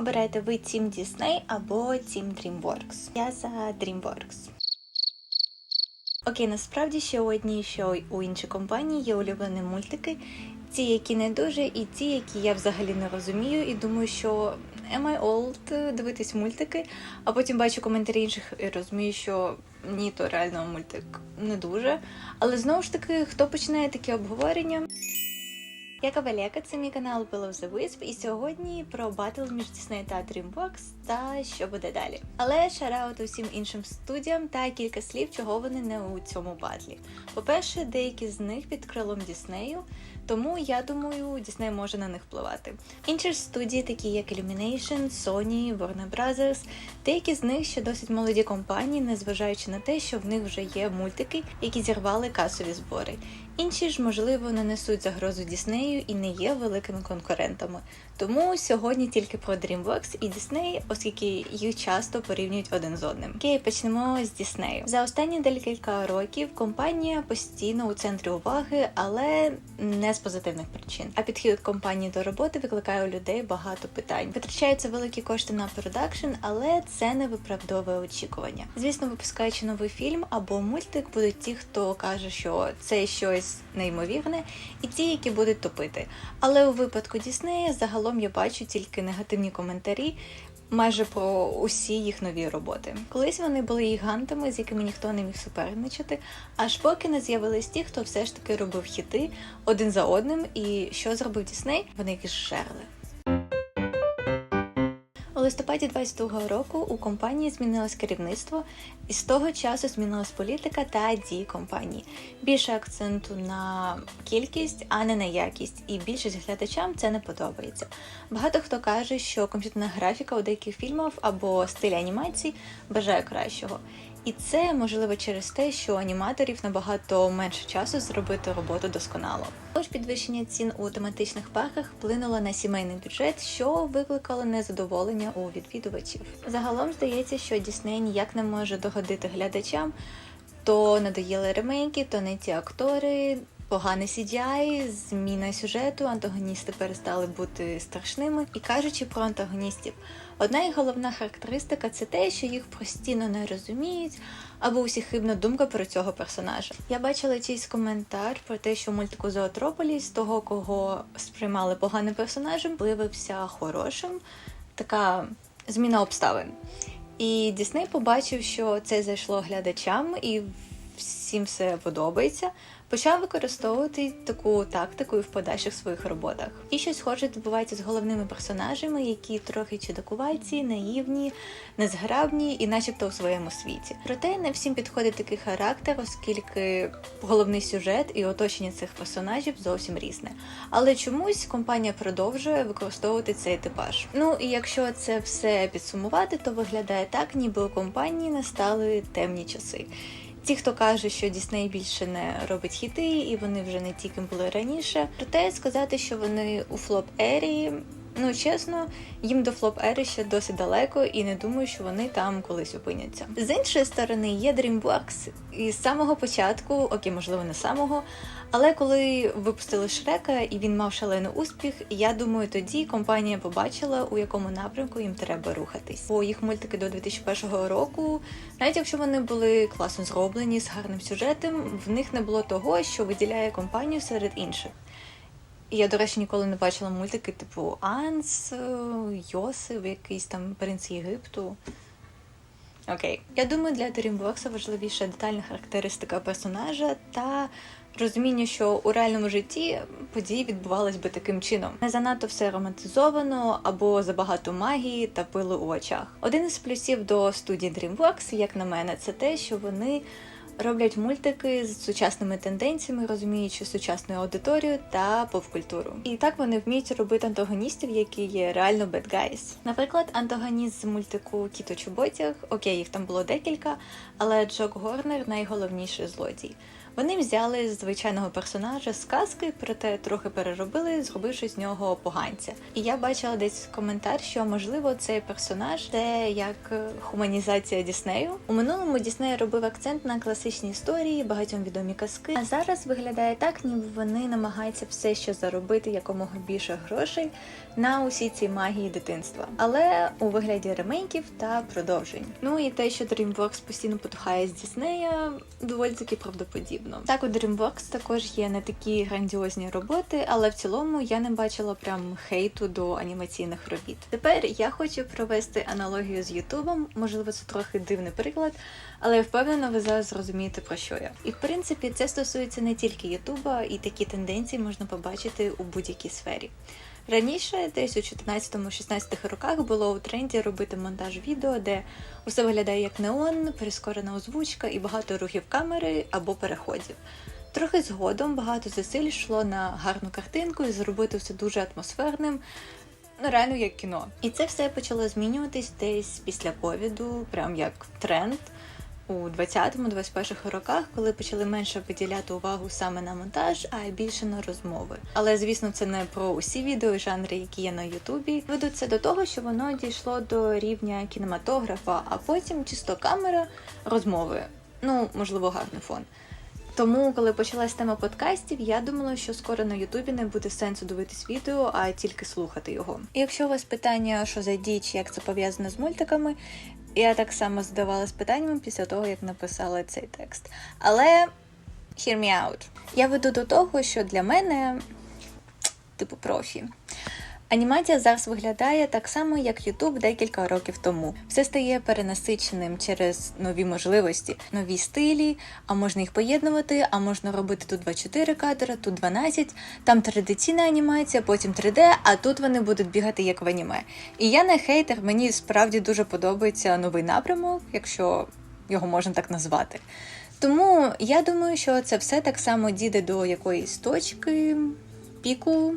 Обирайте ви Team Disney або Team DreamWorks. Я за DreamWorks. Окей, насправді ще у одній, що у іншій компанії є улюблені мультики. Ті, які не дуже, і ті, які я взагалі не розумію, і думаю, що am I old дивитись мультики, а потім бачу коментарі інших і розумію, що ні, то реально мультик не дуже. Але знову ж таки, хто починає такі обговорення? Я Кавалека, це мій канал Below the Wisp, і сьогодні про батл між Disney та DreamWorks та що буде далі. Але шараут усім іншим студіям та кілька слів, чого вони не у цьому батлі. По-перше, деякі з них під крилом Діснею, тому я думаю, Дісней може на них впливати. Інші ж студії, такі як Illumination, Sony, Warner Brothers, деякі з них ще досить молоді компанії, незважаючи на те, що в них вже є мультики, які зірвали касові збори. Інші ж, можливо, не несуть загрозу Діснею і не є великими конкурентами. Тому сьогодні тільки про DreamWorks і Disney, оскільки їх часто порівнюють один з одним. Окей, почнемо з Діснею. За останні декілька років компанія постійно у центрі уваги, але не з позитивних причин. А підхід компанії до роботи викликає у людей багато питань. Витрачаються великі кошти на продакшн, але це не виправдовує очікування. Звісно, випускаючи новий фільм або мультик, будуть ті, хто каже, що це щось неймовірне, і ті, які будуть топити. Але у випадку Діснея загалом я бачу тільки негативні коментарі. Майже про усі їх нові роботи. Колись вони були гігантами, з якими ніхто не міг суперничати, аж поки не з'явились ті, хто все ж таки робив хіти один за одним. І що зробив Дісней? Вони їх зжерли. У листопаді 22-го року у компанії змінилось керівництво, і з того часу змінилась політика та дії компанії. Більше акценту на кількість, а не на якість, і більшість глядачам це не подобається. Багато хто каже, що комп'ютерна графіка у деяких фільмах або стиль анімації бажає кращого. І це можливо через те, що аніматорів набагато менше часу зробити роботу досконало. Тож підвищення цін у тематичних парках вплинуло на сімейний бюджет, що викликало незадоволення у відвідувачів. Загалом здається, що Дісней ніяк не може догодити глядачам, то надоїли ремейки, то не ті актори. Поганий CGI, зміна сюжету, антагоністи перестали бути страшними. І кажучи про антагоністів, одна і головна характеристика це те, що їх постійно не розуміють, або усіх хибна думка про цього персонажа. Я бачила чийсь коментар про те, що мультику Зоотрополіс того, кого сприймали поганим персонажем, виявився хорошим. Така зміна обставин. І Дісней побачив, що це зайшло глядачам, і всім все подобається. Почав використовувати таку тактику і в подальших своїх роботах. І щось схоже відбувається з головними персонажами, які трохи чудакувайці, наївні, незграбні і, начебто, у своєму світі. Проте не всім підходить такий характер, оскільки головний сюжет і оточення цих персонажів зовсім різне. Але чомусь компанія продовжує використовувати цей типаж. Ну і якщо це все підсумувати, то виглядає так, ніби у компанії настали темні часи. Ті, хто каже, що Дісней більше не робить хіти, і вони вже не ті, ким були раніше. Проте сказати, що вони у флоп ері. Ну, чесно, їм до флоп ери ще досить далеко, і не думаю, що вони там колись опиняться. З іншої сторони, є DreamWorks, і з самого початку, окей, можливо, не самого, але коли випустили Шрека і він мав шалений успіх, я думаю, тоді компанія побачила, у якому напрямку їм треба рухатись. Бо їх мультики до 2001 року, навіть якщо вони були класно зроблені з гарним сюжетом, в них не було того, що виділяє компанію серед інших. І я, до речі, ніколи не бачила мультики, типу Анс, Йосиф, якийсь там принц Єгипту. Окей. Я думаю, для DreamWorks важливіша детальна характеристика персонажа та розуміння, що у реальному житті події відбувались би таким чином. Не занадто все романтизовано або забагато магії та пилу у очах. Один із плюсів до студії DreamWorks, як на мене, це те, що вони роблять мультики з сучасними тенденціями, розуміючи сучасну аудиторію та поп-культуру. І так вони вміють робити антагоністів, які є реально guys. Наприклад, антагоніст з мультику Кіто Чоботяг, окей, їх там було декілька, але Джок Горнер найголовніший злодій. Вони взяли звичайного персонажа з казки, проте трохи переробили, зробивши з нього поганця. І я бачила десь коментар, що можливо цей персонаж це як е, хуманізація Діснею. У минулому Дісней робив акцент на класичні історії, багатьом відомі казки. А зараз виглядає так, ніби вони намагаються все ще заробити якомога більше грошей на усі ці магії дитинства, але у вигляді ремейків та продовжень. Ну і те, що DreamWorks постійно потухає з Діснея, доволі таки правдоподібно. Так, у DreamWorks також є не такі грандіозні роботи, але в цілому я не бачила прям хейту до анімаційних робіт. Тепер я хочу провести аналогію з Ютубом. Можливо, це трохи дивний приклад, але я впевнена, ви зараз зрозумієте про що я. І в принципі, це стосується не тільки Ютуба, і такі тенденції можна побачити у будь-якій сфері. Раніше, десь у 14-16 роках, було у тренді робити монтаж відео, де усе виглядає як неон, прискорена озвучка і багато рухів камери або переходів. Трохи згодом багато зусиль йшло на гарну картинку і зробити все дуже атмосферним, ну реально як кіно. І це все почало змінюватись десь після ковіду, прям як тренд у 20-21 роках, коли почали менше виділяти увагу саме на монтаж, а більше на розмови. Але звісно, це не про усі відео і жанри, які є на Ютубі. Ведуть це до того, що воно дійшло до рівня кінематографа, а потім чисто камера, розмови. Ну, можливо, гарний фон. Тому, коли почалась тема подкастів, я думала, що скоро на Ютубі не буде сенсу дивитись відео, а тільки слухати його. І якщо у вас питання, що за діч, як це пов'язано з мультиками, я так само задавалась питаннями після того, як написала цей текст. Але hear me out. Я веду до того, що для мене, типу, профі. Анімація зараз виглядає так само, як Ютуб декілька років тому. Все стає перенасиченим через нові можливості, нові стилі, а можна їх поєднувати, а можна робити тут 24 кадри, тут 12, там традиційна анімація, потім 3D, а тут вони будуть бігати як в аніме. І я не хейтер, мені справді дуже подобається новий напрямок, якщо його можна так назвати. Тому я думаю, що це все так само дійде до якоїсь точки, піку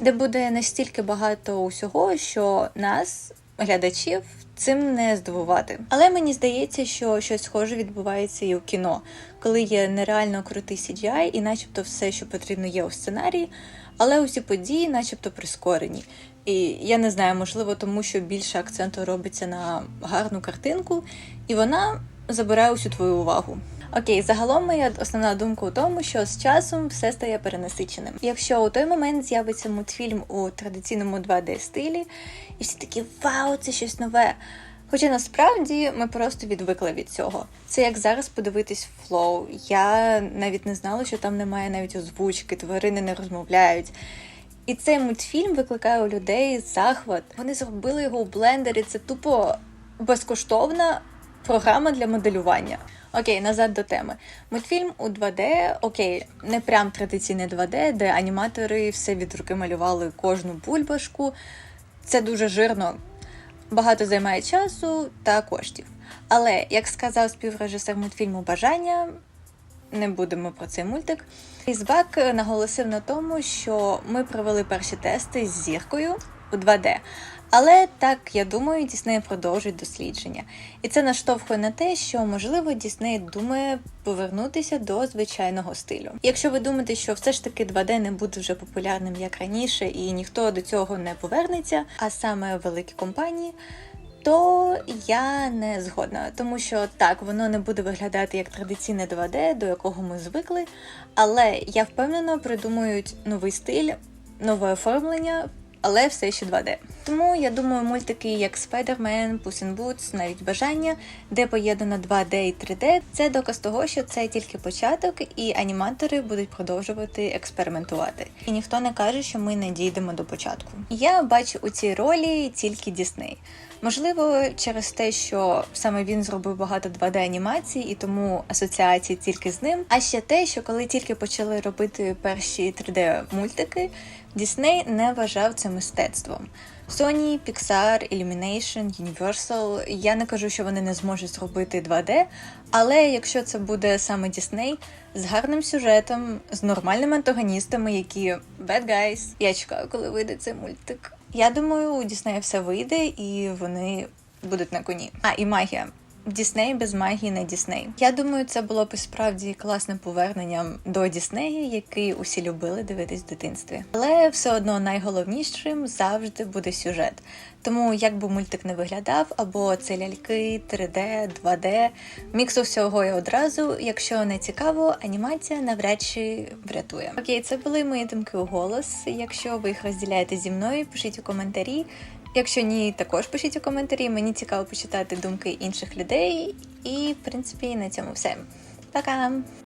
де буде настільки багато усього, що нас, глядачів, цим не здивувати. Але мені здається, що щось схоже відбувається і у кіно, коли є нереально крутий CGI і начебто все, що потрібно, є у сценарії, але усі події, начебто, прискорені. І я не знаю, можливо, тому що більше акценту робиться на гарну картинку, і вона забирає усю твою увагу. Окей, загалом моя основна думка у тому, що з часом все стає перенасиченим. Якщо у той момент з'явиться мультфільм у традиційному 2D стилі, і всі такі вау, це щось нове. Хоча насправді ми просто відвикли від цього. Це як зараз подивитись флоу. Я навіть не знала, що там немає навіть озвучки, тварини не розмовляють. І цей мультфільм викликає у людей захват. Вони зробили його у блендері. Це тупо безкоштовна програма для моделювання. Окей, назад до теми. Мультфільм у 2D, окей, не прям традиційне 2D, де аніматори все від руки малювали кожну бульбашку. Це дуже жирно, багато займає часу та коштів. Але, як сказав співрежисер мультфільму Бажання, не будемо про цей мультик. Різбак наголосив на тому, що ми провели перші тести з зіркою у 2D. Але так, я думаю, Дісней продовжить дослідження. І це наштовхує на те, що, можливо, Дісней думає повернутися до звичайного стилю. Якщо ви думаєте, що все ж таки 2D не буде вже популярним як раніше, і ніхто до цього не повернеться, а саме великі компанії. То я не згодна, тому що так, воно не буде виглядати як традиційне 2D, до якого ми звикли. Але я впевнено придумують новий стиль, нове оформлення, але все ще 2D. Тому я думаю, мультики як Spider-Man, Puss in Boots, навіть бажання, де поєднано 2D і 3D, це доказ того, що це тільки початок, і аніматори будуть продовжувати експериментувати. І ніхто не каже, що ми не дійдемо до початку. Я бачу у цій ролі тільки Дісней. Можливо, через те, що саме він зробив багато 2D анімацій, і тому асоціації тільки з ним. А ще те, що коли тільки почали робити перші 3D мультики, Дісней не вважав це мистецтвом. Sony, Pixar, Illumination, Universal, я не кажу, що вони не зможуть зробити 2D, але якщо це буде саме Дісней з гарним сюжетом, з нормальними антагоністами, які bad guys, я чекаю, коли вийде цей мультик. Я думаю, у Діснея все вийде і вони будуть на коні. А і магія. Дісней без магії не Дісней. Я думаю, це було б справді класним поверненням до Діснея, який усі любили дивитись в дитинстві. Але все одно найголовнішим завжди буде сюжет. Тому як би мультик не виглядав, або це ляльки, 3D, 2D, міксу всього і одразу. Якщо не цікаво, анімація навряд чи врятує. Окей, це були мої думки у голос. Якщо ви їх розділяєте зі мною, пишіть у коментарі. Якщо ні, також пишіть у коментарі. Мені цікаво почитати думки інших людей. І, в принципі, на цьому все. Пока!